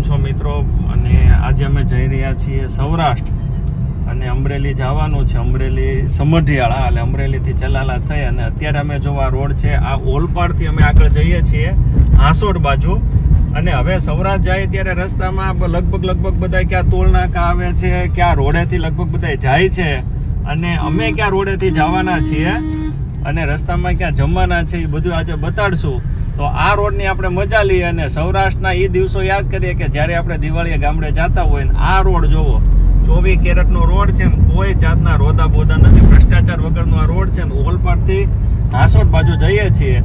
કેમ છો મિત્રો? અને આજે અમે જઈ રહ્યા છીએ સૌરાષ્ટ્ર. અને અમરેલી જવાનું છે. અમરેલી સમઢિયાળા એટલે અમરેલીથી ચલાલા થઈ અને અત્યારે અમે જો આ રોડ છે, આ ઓલપાડથી અમે આગળ જઈએ છીએ હાંસોડ બાજુ. અને હવે સૌરાષ્ટ્ર જાય ત્યારે રસ્તામાં લગભગ લગભગ બધા ક્યાં તોલનાકા આવે છે, ક્યાં રોડેથી લગભગ બધા જાય છે. અને અમે ક્યાં રોડેથી જવાના છીએ અને રસ્તામાં ક્યાં જમવાના છે એ બધું આજે બતાડશું. તો આ રોડની આપણે મજા લઈએ અને સૌરાષ્ટ્રના એ દિવસો યાદ કરીએ કે જ્યારે આપણે દિવાળીએ ગામડે જતા હોય ને આ રોડ જોવો. ચોવીસ કેરેટનો રોડ છે ને કોઈ જાતના રોદા બોદા નથી. ભ્રષ્ટાચાર વગરનો આ રોડ છે ને ઓલપાડથી હાસોડ બાજુ જઈએ છીએ.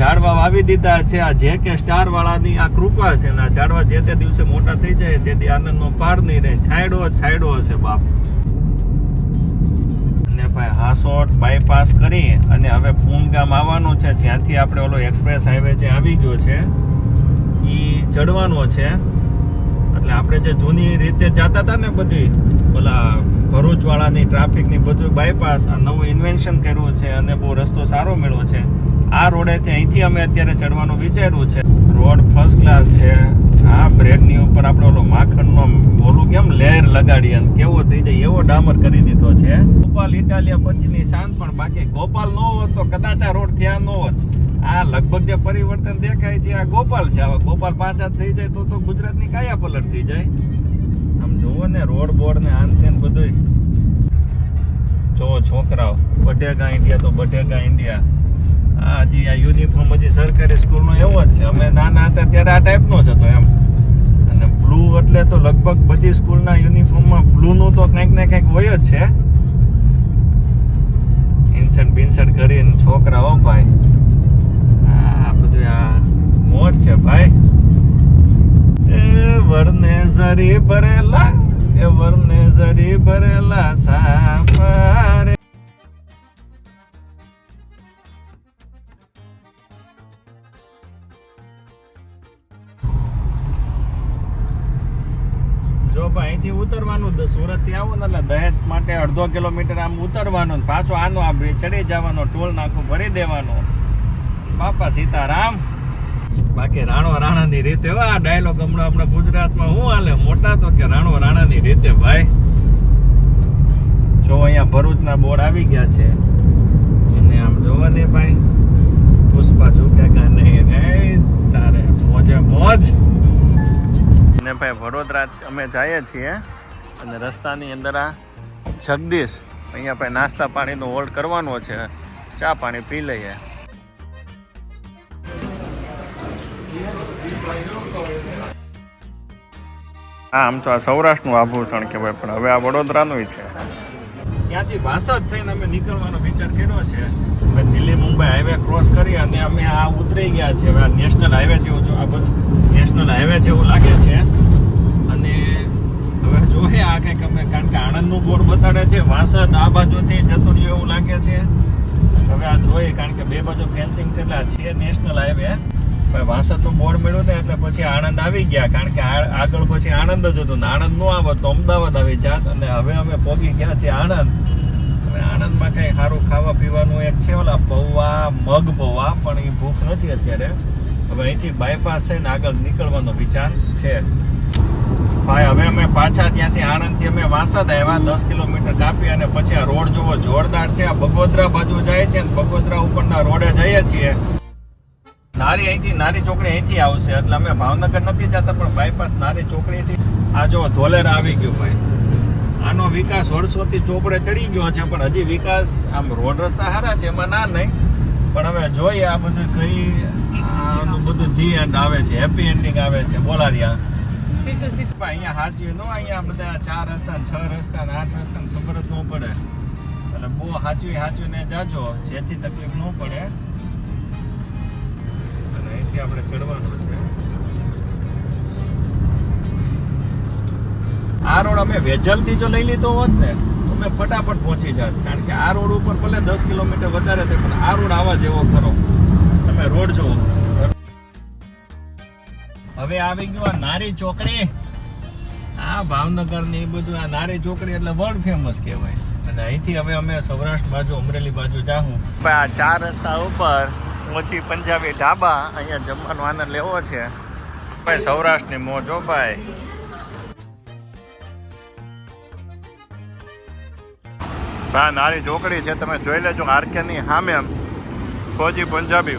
ઝાડવા વાવી દીધા છે આ જે કે સ્ટાર વાળાની આ કૃપા છે ને આ ઝાડવા જે તે દિવસે મોટા થઈ જાય તેથી આનંદનો પાર નહીં રહે. છાયડો છાયડો હશે બાપ. ભાઈ હાસોટ બાયપાસ કરી અને હવે પૂનગામ આવવાનું છે. જ્યાંથી આપણે ઓલો એક્સપ્રેસ હાઈવે જે આવી ગયો છે એ ચડવાનો છે. એટલે આપણે જે જૂની રીતે જતા હતા ને બધી, ઓલા ભરૂચવાળાની ટ્રાફિકની બધું બાયપાસ આ નવું ઇન્વેન્શન કર્યું છે અને બહુ રસ્તો સારો મળ્યો છે. આ રોડેથી અહીંથી અમે અત્યારે ચડવાનું વિચાર્યું છે. રોડ ફર્સ્ટ ક્લાસ છે. આ બ્રેડની ઉપર આપણે ઓલો માખણનો ઓલું કેમ લેયર લગાડી અને કેવો થઈ જાય, એવો ડામર કરી દીધો છે. ગોપાલ ઇટાલિયા પછીની શાન પણ બાકી. ગોપાલ ન હોત તો કદાચ આ રોડ થયા ન હોત. આ લગભગ જે પરિવર્તન દેખાય છે, આ ગોપાલ છે. હવે ગોપાલ પાછા થઈ જાય તો તો ગુજરાતની કાયા પલટ થઈ જાય. આમ જુઓ ને, રોડ બોર્ડ ને આન તેન બધું જો છોકરાઓ, બઢેગા ઇન્ડિયા તો બઢેગા ઇન્ડિયા. આ હજી આ યુનિફોર્મ હજી સરકારી સ્કૂલનો એવો જ છે. અમે નાના હતા ત્યારે આ ટાઈપનો જ હતો. એટલે તો લગભગ બધી સ્કૂલના યુનિફોર્મમાં બ્લુનું તો કંઈક ને કંઈક હોય જ છે. ઇન્સર્ટ બિન્સર્ટ કરીને છોકરાઓ ભાઈ. આ બધું આ મોજ છે ભાઈ. એ વરને ઝરી ભરેલા, એ વરને ઝરી ભરેલા સાપરે ભાઈ અહીંથી ઉતરવાનું સુરતથી આવો ને એટલે દહેજ માટે અડધો કિલોમીટર આમ ઉતરવાનું પાછો આનો આ બ્રિજ ચડી જવાનો, ટોલ નાખું ભરી દેવાનો. બાપા સીતારામ. બાકી રાણો રાણાની રીતે આ ડાયલોગ હમણાં હમણાં ગુજરાતમાં હું હાલે? મોટા તો કે રાણો રાણાની રીતે, ભાઈ. જો અહીંયા ભરૂચના બોર્ડ આવી ગયા છે. એને આમ જોવા દે ભાઈ. પુષ્પા ઝુકેગા નહીં તારે મોજે મોજ. ને ભાઈ વડોદરા અમે જઈએ છીએ અને રસ્તાની અંદર આ જગદીશ અહીંયા ભાઈ નાસ્તા પાણીનો હોલ્ડ કરવાનો છે. ચા પાણી પી લઈએ. આમ તો આ સૌરાષ્ટ્રનું આભૂષણ કહેવાય, પણ હવે આ વડોદરાનું છે. ત્યાંથી વાસદ થઈને અમે નીકળવાનો વિચાર કર્યો છે. હવે દિલ્હી, મુંબઈ હાઈવે ક્રોસ કરી અને અમે આ ઉતરી ગયા છે હવે આ નેશનલ હાઈવે જેવું જો આ બધું નેશનલ હાઈવે જેવું લાગે છે. અને હવે જોઈએ આ કંઈક અમે, કારણ કે આણંદનું બોર્ડ બતાડે છે. વાસદ આ બાજુથી જતું રહ્યું એવું લાગે છે. હવે આ જોઈએ, કારણ કે બે બાજુ ફેન્સિંગ છે એટલે આ છે નેશનલ હાઈવે વાસદનું બોર્ડ મળ્યું ને એટલે પછી આણંદ આવી ગયા. કારણ કે આગળ પછી આણંદ જ હતું ને આણંદનું આવત તો અમદાવાદ આવી જાત અને હવે અમે પહોંચી ગયા છીએ આણંદ. અને આણંદમાં કંઈ સારું ખાવા પીવાનું એક છે ઓલા પૌવા, મગ પૌવા, પણ એ ભૂખ નથી અત્યારે. હવે અહીંથી બાયપાસ થઈને આગળ નીકળવાનો વિચાર છે. ભાઈ, હવે અમે પાછા ત્યાંથી આણંદથી અમે વાસદ આવ્યા, દસ કિલોમીટર કાપી અને પછી આ રોડ જોવો જોરદાર છે. આ બગોદરા બાજુ જાય છે અને બગોદરા ઉપરના રોડે જઈએ છીએ. નારી અહીંથી, નારી ચોકડી અહીંથી આવશે. એટલે અમે ભાવનગર નથી જતા, પણ બાયપાસ નારી ચોકડીથી આ જો ધોલેર આવી ગયું ભાઈ. આનો વિકાસ વર્ષોથી ચોપડે ચડી ગયો છે, પણ હજી વિકાસ આમ રોડ રસ્તા સારા છે, એમાં ના નહીં. પણ હવે જોઈએ આ બધું કઈ, આનું બધું ધી એન્ડ આવે છે હેપી એન્ડિંગ આવે છે, બોલારિયા. અહીંયા સાચવી નો, અહીંયા બધા ચાર રસ્તા છ રસ્તા આઠ રસ્તા ખબર જ ન પડે. એટલે બહુ સાચવી સાચવીને જાજો, જેથી તકલીફ ન પડે. અને આપણે ચડવાનો છે. આ રોડ અમે વેજલથી જો લઈ લીધો હોત ને, તો અમે ફટાફટ પહોંચી જાત. કારણ કે આ રોડ ઉપર ભલે દસ કિલોમીટર વધારે થાય, પણ આ રોડ આવા જેવો ખરો. તમે રોડ જોવો હવે આવી ગયું આ નારી ચોકડી. આ ભાવનગર ને એ બધું, આ નારી ચોકડી એટલે વર્લ્ડ ફેમસ કહેવાય. અને અહીંથી હવે અમે સૌરાષ્ટ્ર બાજુ, અમરેલી બાજુ જાઉં આ ચાર રસ્તા ઉપર મોચી પંજાબી ઢાબા અહીંયા જમવાનો આનંદ લેવો છે. ભાઈ, સૌરાષ્ટ્રની મોજો ભાઈ. ભાઈ નારી ચોકડી છે, તમે જોઈ લેજો આરકેની સામે ફોજી પંજાબી.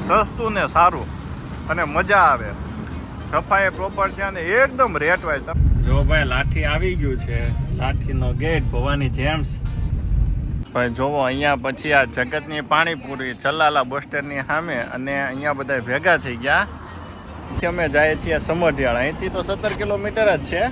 સસ્તું ને સારું. અને મજા આવે. સફાઈ પ્રોપર છે અને એકદમ રેટ વાઇઝ જો ભાઈ, લાઠી આવી ગયું છે. લાઠીનો ગેટ ભવાની જેમ્સ. ભાઈ, જોવો, અહીંયા પછી આ જગતની પાણીપુરી ચલાલા બસ સ્ટેન્ડની સામે અને અહીંયા બધા ભેગા થઈ ગયા. અમે જઈએ છીએ સમઢિયાળા. અહીંથી તો સત્તર કિલોમીટર જ છે.